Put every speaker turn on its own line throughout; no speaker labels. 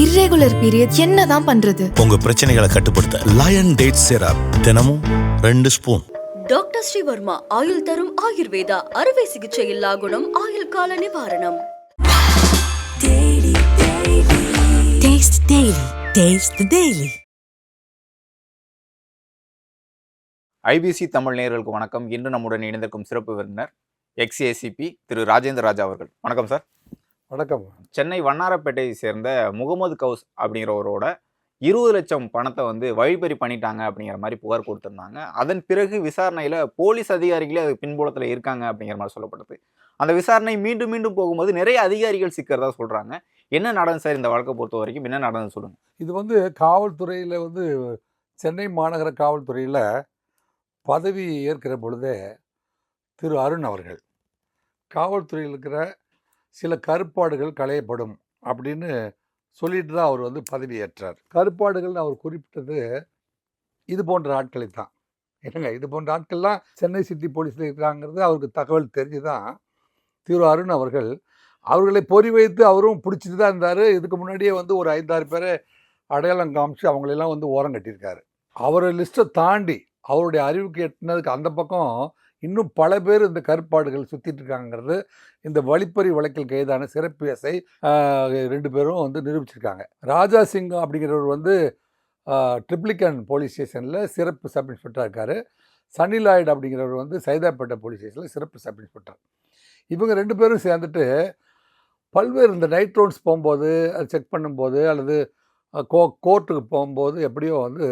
Irregular period என்னதான் பண்றது?
உங்க பிரச்சனைகளை கட்டுப்படுத்த லயன் டேட் சிரப் தினமும் ரெண்டு ஸ்பூன்
டாக்டர் ஸ்ரீவர்மா ஆயுள் தரும் ஆயுர்வேதா அறுவை சிகிச்சை இல்லா குணம் ஆயுள் கால நிவாரணம்.
Taste Daily. Taste the Daily.
IBC Tamil நேயர்களுக்கு வணக்கம். இன்று நம்முடன் இணைந்திருக்கும் சிறப்பு விருந்தினர் எக்ஸ்ஏசிபி திரு ராஜேந்திர ராஜா அவர்கள். வணக்கம் சார்.
வணக்கம்.
சென்னை வண்ணாரப்பேட்டையை சேர்ந்த முகமது கவுஸ் அப்படிங்கிறவரோட இருபது லட்சம் பணத்தை வந்து வழிப்பறி பண்ணிட்டாங்க அப்படிங்கிற மாதிரி புகார் கொடுத்திருந்தாங்க. அதன் பிறகு விசாரணையில போலீஸ் அதிகாரிகளே அது பின்புலத்தில் இருக்காங்க அப்படிங்கிற மாதிரி சொல்லப்படுது அந்த விசாரணை மீண்டும் மீண்டும் போகும்போது நிறைய அதிகாரிகள் சிக்கிறதா சொல்றாங்க. என்ன நடந்தது சார் இந்த வழக்கை பொறுத்த வரைக்கும்? என்ன நடந்தது சொல்லுங்க.
இது வந்து காவல்துறையில் வந்து சென்னை மாநகர காவல்துறையில் பதவி ஏற்கிற பொழுதே திரு அருண் அவர்கள் காவல்துறையில் இருக்கிற சில கருப்பாடுகள் களையப்படும் அப்படின்னு சொல்லிட்டு தான் அவர் வந்து பதவி ஏற்றார் கருப்பாடுகள்னு அவர் குறிப்பிட்டது இது போன்ற ஆட்களை தான். என்னங்க இது போன்ற ஆட்கள்லாம் சென்னை சிட்டி போலீஸில் இருக்கிறாங்கிறது அவருக்கு தகவல் தெரிஞ்சு தான் திரு அருண் அவர்கள் அவர்களை பொறி வைத்து அவரும் பிடிச்சிட்டு தான் இருந்தார். இதுக்கு முன்னாடியே வந்து ஒரு ஐந்தாறு பேரை அடையாளம் காமிச்சு அவங்களெல்லாம் வந்து ஓரம் கட்டியிருக்காரு. அவர் லிஸ்ட்டை தாண்டி அவருடைய அறிவுக்கு எட்டினதுக்கு அந்த பக்கம் இன்னும் பல பேர் இந்த கருப்பாடுகள் சுற்றிட்டு இருக்காங்கிறது இந்த வழிப்பறி வழக்கில் கைதான சிறப்பு எஸ்ஐ ரெண்டு பேரும் வந்து நிரூபிச்சிருக்காங்க. ராஜா சிங்கம் அப்படிங்கிறவர் வந்து ட்ரிப்ளிகன் போலீஸ் ஸ்டேஷனில் சிறப்பு சப் இன்ஸ்பெக்டராக இருக்கார். சன்னி லாய்டு அப்படிங்கிறவர் வந்து சைதாப்பேட்டை போலீஸ் ஸ்டேஷனில் சிறப்பு சப் இன்ஸ்பெக்டர் இவங்க ரெண்டு பேரும் சேர்ந்துட்டு பல்வேறு இந்த நைட் ரவுண்ட்ஸ் போகும்போது அது செக் பண்ணும்போது அல்லது கோ கோர்ட்டுக்கு போகும்போது எப்படியோ வந்து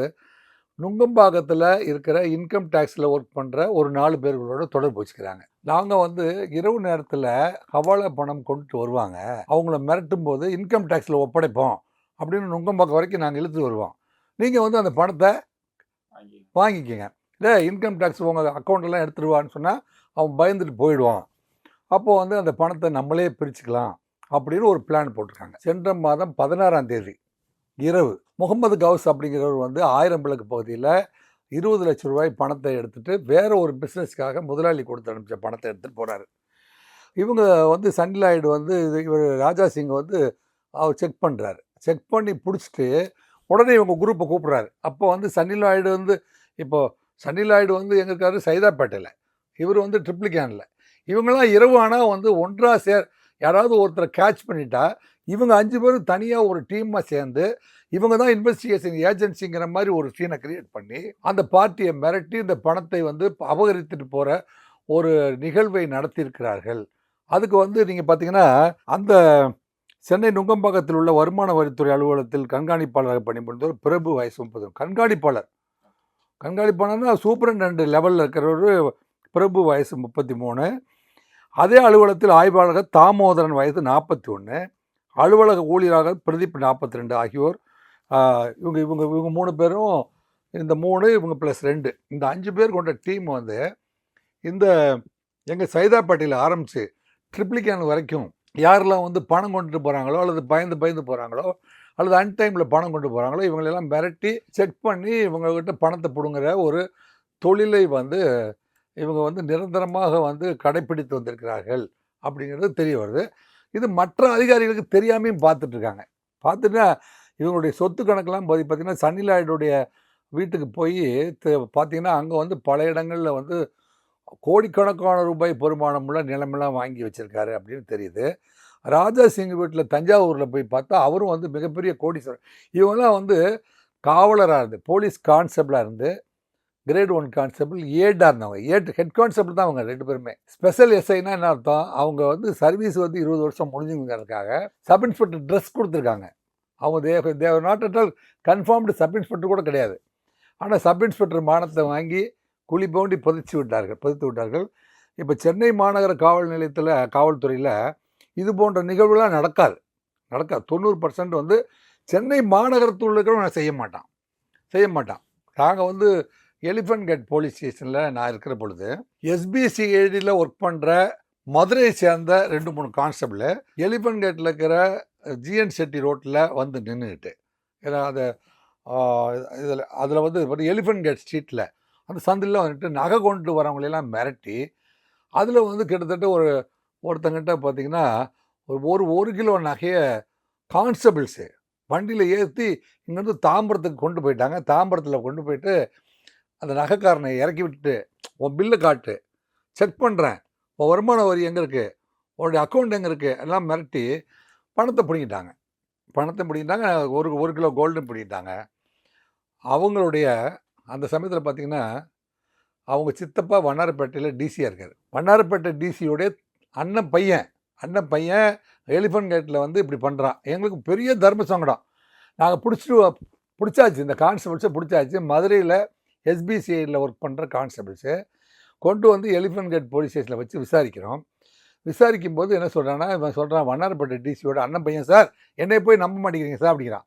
நுங்கம்பாக்கத்தில் இருக்கிற இன்கம் டேக்ஸில் ஒர்க் பண்ணுற ஒரு நாலு பேர்களோட தொடர்பு வச்சுக்கிறாங்க. நாங்கள் வந்து இரவு நேரத்தில் ஹவாலா பணம் கொண்டுட்டு வருவாங்க. அவங்கள மிரட்டும் போது இன்கம் டேக்ஸில் ஒப்படைப்போம் அப்படின்னு நுங்கம்பாக்கம் வரைக்கும் நாங்கள் இழுத்து வருவோம். நீங்கள் வந்து அந்த பணத்தை வாங்கிக்கோங்க. இல்லை இன்கம் டேக்ஸ் உங்கள் அக்கௌண்ட்டெல்லாம் எடுத்துருவான்னு சொன்னால் அவன் பயந்துட்டு போயிடுவான். அப்போது வந்து அந்த பணத்தை நம்மளே பிரிச்சுக்கலாம் அப்படின்னு ஒரு பிளான் போட்டிருக்காங்க. சென்ற மாதம் பதினாறாம் தேதி இரவு முகமது கவுஸ் அப்படிங்கிறவர் வந்து ஆயிரம் விளக்கு பகுதியில் இருபது லட்சம் ரூபாய் பணத்தை எடுத்துகிட்டு வேறு ஒரு பிஸ்னஸ்க்காக முதலாளி கொடுத்து அனுப்பிச்ச பணத்தை எடுத்துகிட்டு போகிறாரு இவங்க வந்து சன்லாய்டு வந்து இவர் ராஜா சிங் வந்து அவர் செக் பண்ணுறாரு செக் பண்ணி பிடிச்சிட்டு உடனே இவங்க குரூப்பை கூப்பிட்றாரு. அப்போ வந்து சன்னிலாய்டு வந்து இப்போது சன்னிலாய்டு வந்து எங்க இருக்காரு? சைதாப்பேட்டையில். இவர் வந்து ட்ரிப்ளிகேனில் இவங்கெல்லாம் இரவு ஆனால் வந்து ஒன்றா சேர் யாராவது ஒருத்தரை கேட்ச் பண்ணிட்டா இவங்க அஞ்சு பேரும் தனியாக ஒரு டீமாக சேர்ந்து இவங்க தான் இன்வெஸ்டிகேஷன் ஏஜென்சிங்கிற மாதிரி ஒரு சீனை கிரியேட் பண்ணி அந்த பார்ட்டியை மிரட்டி இந்த பணத்தை வந்து அபகரித்துட்டு போகிற ஒரு நிகழ்வை நடத்தியிருக்கிறார்கள். அதுக்கு வந்து நீங்கள் பார்த்தீங்கன்னா அந்த சென்னை நுங்கம்பாக்கத்தில் உள்ள வருமான வரித்துறை அலுவலகத்தில் கண்காணிப்பாளராக பணிபுரிந்தவர் பிரபு வயசு முப்பது கண்காணிப்பாளர். கண்காணிப்பாளர்னா சூப்பரண்ட் லெவலில் இருக்கிறவர் பிரபு வயசு முப்பத்தி மூணு. அதே அலுவலகத்தில் ஆய்வாளர் தாமோதரன் வயது நாற்பத்தி ஒன்று அலுவலக ஊழியராக பிரதீப் நாற்பத்தி ரெண்டு ஆகியோர் இவங்க இவங்க இவங்க மூணு பேரும் இந்த மூணு இவங்க ப்ளஸ் ரெண்டு. இந்த அஞ்சு பேர் கொண்ட டீம் வந்து இந்த எங்கள் சைதாப்பேட்டையில் ஆரம்பித்து ட்ரிப்ளிகேன் வரைக்கும் யாரெல்லாம் வந்து பணம் கொண்டுட்டு போகிறாங்களோ அல்லது பயந்து பயந்து போகிறாங்களோ அல்லது அன்டைமில் பணம் கொண்டு போகிறாங்களோ இவங்களெல்லாம் மிரட்டி செக் பண்ணி இவங்கக்கிட்ட பணத்தை பிடுங்குற ஒரு தொழிலை வந்து இவங்க வந்து நிரந்தரமாக வந்து கடைப்பிடித்து வந்திருக்கிறார்கள் அப்படிங்கிறது தெரிய வருது. இது மற்ற அதிகாரிகளுக்கு தெரியாமையும் பார்த்துட்டு இருக்காங்க பார்த்துட்டா இவங்களுடைய சொத்து கணக்கெல்லாம் போய் பார்த்தீங்கன்னா சன்னிலாயுடைய வீட்டுக்கு போய் பார்த்தீங்கன்னா அங்கே வந்து பல இடங்களில் வந்து கோடிக்கணக்கான ரூபாய் பெருமானமுள்ள நிலமெல்லாம் வாங்கி வச்சுருக்காரு அப்படின்னு தெரியுது. ராஜா சிங் வீட்டில் தஞ்சாவூரில் போய் பார்த்தா அவரும் வந்து மிகப்பெரிய கோடீஸ்வரர். இவங்கெல்லாம் வந்து காவலராக இருந்து போலீஸ் கான்ஸ்டபிளாக இருந்து கிரேட் ஒன் கான்ஸ்டபிள் ஏடாக இருந்தவங்க ஏட் ஹெட் கான்ஸ்டபிள் தான் அவங்க ரெண்டு பேருமே. ஸ்பெஷல் எஸ்ஐனா என்ன அர்த்தம்? அவங்க வந்து சர்வீஸ் வந்து இருபது வருஷம் முடிஞ்சுங்கிறதுக்காக சப் இன்ஸ்பெக்டர் ட்ரெஸ் கொடுத்துருக்காங்க. அவங்க தேவ Devar not at all confirmed sub inspector கூட கிடையாது. ஆனால் சப் இன்ஸ்பெக்டர் மானத்தை வாங்கி குழி போண்டி புதைச்சி விட்டார்கள் புதைத்து விட்டார்கள். இப்போ சென்னை மாநகர காவல் நிலையத்தில் காவல்துறையில் இது போன்ற நிகழ்வுலாம் நடக்காது. நடக்காது. தொண்ணூறு பர்சன்ட் வந்து சென்னை மாநகரத்தில் இருக்கிறவங்க செய்ய மாட்டான். செய்ய மாட்டான். நாங்கள் வந்து எலிஃபண்ட் கேட் போலீஸ் ஸ்டேஷனில் நான் இருக்கிற பொழுது எஸ்பிசிஐடியில் ஒர்க் பண்ணுற மதுரையை சேர்ந்த ரெண்டு மூணு கான்ஸ்டபிள் எலிஃபண்ட் கேட்டில் இருக்கிற ஜிஎன் செட்டி ரோட்டில் வந்து நின்றுக்கிட்டு ஏன்னா அதை இதில் அதில் வந்து எலிஃபண்ட் கேட் ஸ்ட்ரீட்டில் அந்த சந்தில் வந்துட்டு நகை கொண்டு வரவங்களெல்லாம் மிரட்டி அதில் வந்து கிட்டத்தட்ட ஒரு ஒருத்தங்கிட்ட பார்த்தீங்கன்னா ஒரு ஒரு ஒரு கிலோ நகையை கான்ஸ்டபிள்ஸு வண்டியில் ஏற்றி இங்கேருந்து தாம்பரத்துக்கு கொண்டு போயிட்டாங்க. தாம்பரத்தில் கொண்டு போயிட்டு அந்த நகைக்காரனை இறக்கி விட்டுட்டு உன் பில்லை காட்டு. செக் பண்ணுறேன் உன் வருமான வரி எங்கே இருக்குது உன்னுடைய அக்கௌண்ட் எங்கே இருக்குது எல்லாம் மிரட்டி பணத்தை பிடிங்கிட்டாங்க. பணத்தை பிடிங்கிட்டாங்க. ஒரு ஒரு கிலோ கோல்டு பிடிங்கிட்டாங்க. அவங்களுடைய அந்த சமயத்தில் பார்த்தீங்கன்னா அவங்க சித்தப்பா வண்ணாரப்பேட்டையில் டிசியாக இருக்கார். வண்ணாரப்பேட்டை டிசியோடைய அண்ணன் பையன். அண்ணன் பையன் எலிஃபன் கேட்டில் வந்து இப்படி பண்ணுறான் எங்களுக்கு பெரிய தர்ம சங்கடம். நாங்கள் பிடிச்சிட்டு பிடிச்சாச்சு. இந்த கான்ஸ்டபிள்ஸை பிடிச்சாச்சு. மதுரையில் எஸ்பிசிஐயில் ஒர்க் பண்ணுற கான்ஸ்டபிள்ஸு கொண்டு வந்து எலிஃபண்ட் கேட் போலீஸ் ஸ்டேஷனில் வச்சு விசாரிக்கிறோம். விசாரிக்கும் போது என்ன சொல்கிறான்னா இவன் சொல்கிறான் வண்ணாரப்பட்ட டிசியோட அண்ணன் பையன் சார் என்னை போய் நம்ப மாட்டேங்கிறீங்க சார் அப்படிங்கிறான்.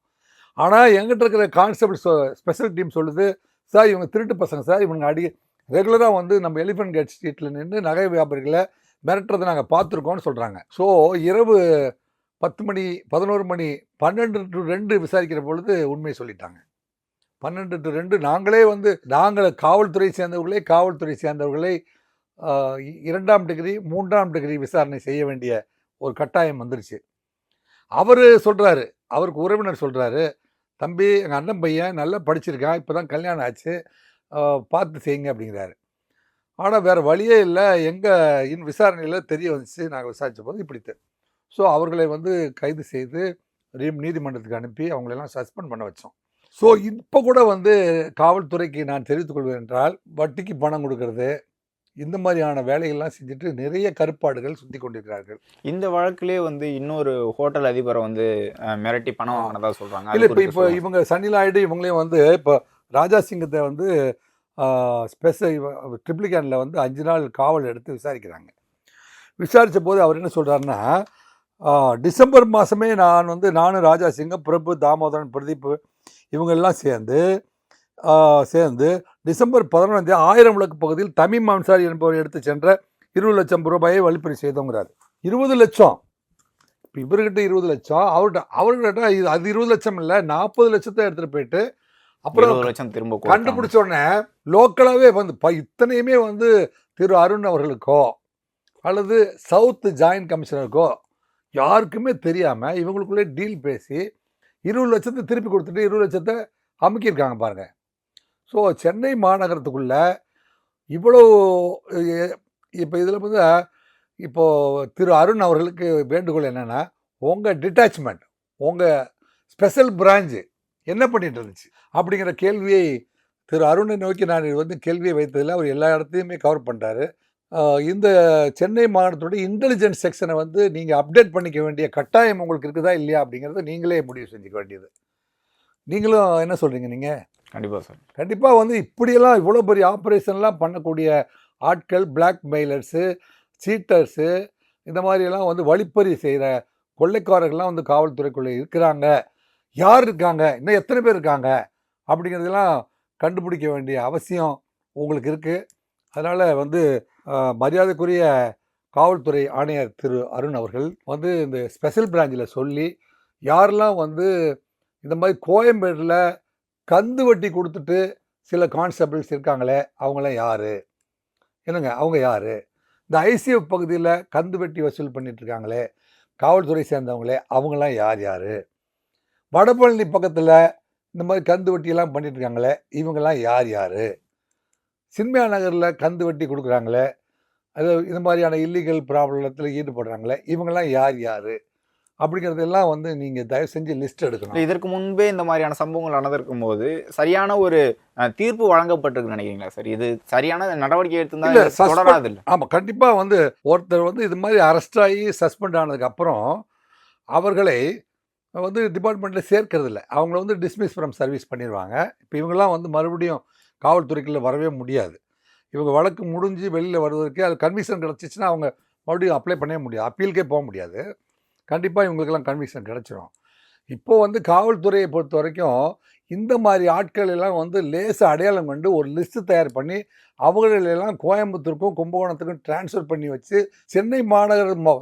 ஆனால் எங்கிட்ட இருக்கிற கான்ஸ்டபிள் ஸ்பெஷல் டீம் சொல்லுது சார் இவங்க திருட்டு பசங்க சார் இவங்க அடி ரெகுலராக வந்து நம்ம எலிஃபண்ட் கேட் ஸ்ட்ரீட்டில் நின்று நகை வியாபாரிகளை மிரட்டுறதை நாங்கள் பார்த்துருக்கோம்னு சொல்கிறாங்க ஸோ இரவு பத்து மணி பதினோரு மணி பன்னெண்டு டு ரெண்டு விசாரிக்கிற பொழுது உண்மையை சொல்லிட்டாங்க. பன்னெண்டு டு ரெண்டு நாங்களே வந்து நாங்கள் காவல்துறை சேர்ந்தவர்களே காவல்துறை சேர்ந்தவர்களை இரண்டாம் டிகிரி மூன்றாம் டிகிரி விசாரணை செய்ய வேண்டிய ஒரு கட்டாயம் வந்துருச்சு. அவர் சொல்கிறாரு அவருக்கு உறவினர் சொல்கிறாரு தம்பி எங்கள் அண்ணன் பையன் நல்லா படிச்சிருக்கான் இப்போ தான் கல்யாணம் ஆச்சு பார்த்து செய்யுங்க அப்படிங்கிறாரு. ஆனால் வேறு வழியே இல்லை எங்கள் இன் விசாரணையில் தெரிய வந்துச்சு நாங்கள் விசாரித்த போது இப்படி ஸோ அவர்களை வந்து கைது செய்து ரீம் நீதிமன்றத்துக்கு அனுப்பி அவங்களெல்லாம் சஸ்பெண்ட் பண்ண வச்சோம். ஸோ இப்போ கூட வந்து காவல்துறைக்கு நான் தெரிவித்துக் கொள்வேன் என்றால் வட்டிக்கு பணம் கொடுக்கறது இந்த மாதிரியான வேலைகள்லாம் செஞ்சுட்டு நிறைய கருப்பாடுகள் சுற்றி கொண்டிருக்கிறார்கள்.
இந்த வழக்கிலே வந்து இன்னொரு ஹோட்டல் அதிபரை வந்து மிரட்டி பணம் வாங்கினதா சொல்றாங்க. அது
இல்லை இப்போ இப்போ. இவங்க சன்னி நாயுடு இவங்களையும் வந்து இப்போ ராஜா சிங்கத்தை வந்து ஸ்பெஷல் ட்ரிப்ளிகேனில் வந்து அஞ்சு நாள் காவல் எடுத்து விசாரிக்கிறாங்க. விசாரித்த போது அவர் என்ன சொல்கிறாருன்னா டிசம்பர் மாதமே நான் வந்து நானும் ராஜா சிங்கம் பிரபு தாமோதரன் பிரதீப் இவங்கெல்லாம் சேர்ந்து சேர்ந்து டிசம்பர் பதினொன்றாம் தேதி ஆயிரம் விளக்கு பகுதியில் தமிம் அன்சாரி என்பவர் எடுத்து சென்ற இருபது லட்சம் ரூபாயை வழிப்பறி செய்தோங்கிறாரு. இருபது லட்சம். இப்போ இவர்கிட்ட இருபது லட்சம். அவர்கிட்ட அவர்கிட்ட இது அது இருபது லட்சம் இல்லை நாற்பது லட்சத்தை எடுத்துகிட்டு போயிட்டு அப்புறம்
லட்சம் திரும்ப.
கண்டுபிடிச்ச உடனே லோக்கலாகவே வந்து இத்தனையுமே வந்து திரு அருண் அவர்களுக்கோ அல்லது சவுத் ஜாயின்ட் கமிஷனருக்கோ யாருக்குமே தெரியாமல் இவங்களுக்குள்ளே டீல் பேசி இருபது லட்சத்தை திருப்பி கொடுத்துட்டு இருபது லட்சத்தை அமுக்கியிருக்காங்க பாருங்க. ஸோ சென்னை மாநகரத்துக்குள்ளே இவ்வளோ இப்போ இதில் வந்து இப்போது திரு அருண் அவர்களுக்கு வேண்டுகோள் என்னென்னா உங்கள் டிட்டாச்மெண்ட் உங்கள் ஸ்பெஷல் பிராஞ்சு என்ன பண்ணிட்டு இருந்துச்சு? அப்படிங்கிற கேள்வியை திரு அருணை நோக்கி நான் வந்து கேள்வியை வைத்ததில் அவர் எல்லா இடத்தையுமே கவர் பண்ணுறாரு இந்த சென்னை மாநிலத்தோட இன்டெலிஜென்ஸ் செக்ஷனை வந்து நீங்கள் அப்டேட் பண்ணிக்க வேண்டிய கட்டாயம் உங்களுக்கு இருக்குதா இல்லையா அப்படிங்கிறத நீங்களே முடிவு செஞ்சுக்க வேண்டியது. நீங்களும் என்ன சொல்கிறீங்க நீங்கள்
கண்டிப்பா சார்.
கண்டிப்பாக வந்து இப்படியெல்லாம் இவ்வளோ பெரிய ஆப்ரேஷன்லாம் பண்ணக்கூடிய ஆட்கள் பிளாக் மெயிலர்ஸு சீட்டர்ஸு இந்த மாதிரியெல்லாம் வந்து வழிப்பறி செய்கிற கொள்ளைக்காரர்கள்லாம் வந்து காவல்துறைக்குள்ளே இருக்கிறாங்க. யார் இருக்காங்க? இன்னும் எத்தனை பேர் இருக்காங்க? அப்படிங்கிறதெல்லாம் கண்டுபிடிக்க வேண்டிய அவசியம் உங்களுக்கு இருக்குது அதனால் வந்து மரியாதைக்குரிய காவல்துறை ஆணையர் திரு அருண் அவர்கள் வந்து இந்த ஸ்பெஷல் பிரான்ச்சில் சொல்லி யாரெல்லாம் வந்து இந்த மாதிரி கோயம்பேட்டில் கந்து வட்டி கொடுத்துட்டு சில கான்ஸ்டபிள்ஸ் இருக்காங்களே அவங்களாம் யார்? என்னங்க அவங்க யார்? இந்த ஐசிஎஃப் பகுதியில் கந்து வெட்டி வசூல் பண்ணிகிட்ருக்காங்களே காவல்துறை சேர்ந்தவங்களே அவங்களாம் யார் யார்? வடபழனி பக்கத்தில் இந்த மாதிரி கந்து வட்டியெல்லாம் பண்ணிகிட்ருக்காங்களே இவங்கெல்லாம் யார் யார்? சின்மையா நகரில் கந்து வட்டி கொடுக்குறாங்களே அது இந்த மாதிரியான இல்லீகல் ப்ராப்ளத்தில் ஈடுபடுறாங்களே இவங்கெல்லாம் யார் யார்? அப்படிங்கிறதெல்லாம் வந்து நீங்கள் தயவு செஞ்சு லிஸ்ட் எடுக்கணும்.
இதற்கு முன்பே இந்த மாதிரியான சம்பவங்கள் நடந்திருக்கும் போது சரியான ஒரு தீர்ப்பு வழங்கப்பட்டிருக்கு நினைக்கிறீங்களா சார்? இது சரியான நடவடிக்கை எடுத்திருந்தா தொடராது இல்ல?
ஆமாம் கண்டிப்பாக வந்து ஒருத்தர் வந்து இது மாதிரி அரெஸ்ட் ஆகி சஸ்பெண்ட் ஆனதுக்கப்புறம் அவர்களை வந்து டிபார்ட்மெண்ட்டில் சேர்க்கறது இல்லை. அவங்கள வந்து டிஸ்மிஸ் ஃப்ரம் சர்வீஸ் பண்ணிடுவாங்க இப்போ இவங்கெல்லாம் வந்து மறுபடியும் காவல்துறைக்குள்ள வரவே முடியாது. இவங்க வழக்கு முடிஞ்சு வெளியில் வருவதற்கே அது கன்விக்ஷன் கிடச்சிச்சின்னா அவங்க மறுபடியும் அப்ளை பண்ணவே முடியாது. அப்பீலுக்கே போக முடியாது. கண்டிப்பாக இவங்களுக்கெல்லாம் கன்விக்ஷன் கிடச்சிரும். இப்போது வந்து காவல்துறையை பொறுத்த வரைக்கும் இந்த மாதிரி ஆட்கள் எல்லாம் வந்து லேசாக அடையாளம் கண்டு ஒரு லிஸ்ட்டு தயார் பண்ணி அவங்களெல்லாம் கோயம்புத்தூருக்கும் கும்பகோணத்துக்கும் டிரான்ஸ்ஃபர் பண்ணி வச்சு சென்னை மாநகர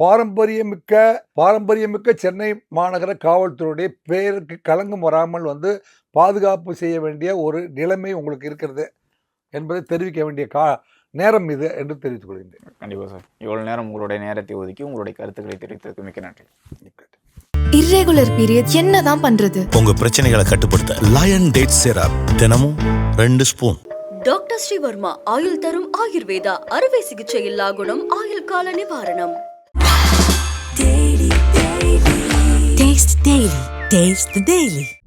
பாரம்பரியமிக்க பாரம்பரியமிக்க சென்னை மாநகர காவல்துறையுடைய பெயருக்கு களங்கம் வராமல் வந்து பாதுகாப்பு செய்ய வேண்டிய ஒரு நிலைமை உங்களுக்கு இருக்கிறது. என்பதை தெரிவிக்க வேண்டிய கா நேரம் இது என்று தெரிவித்துக் கொள்கின்றேன்.
கண்டிப்பா சார். இவ்வளவு நேரம் உங்களுடைய நேரத்தை ஒதுக்கி உங்களுடைய கருத்துக்களை தெரிவித்ததுக்கு மிக்க நன்றி.
இர்ரெகுலர் பீரியட் என்னதான் பண்றது?
உங்க பிரச்சனைகளை கட்டுப்படுத்த லயன் டேட் சிரப் தினமும் ரெண்டு ஸ்பூன்
டாக்டர் ஸ்ரீவர்மா ஆயுள் தரும் ஆயுர்வேதா அறுவை சிகிச்சை இல்லா குணம் ஆயுள் கால நிவாரணம்.
Taste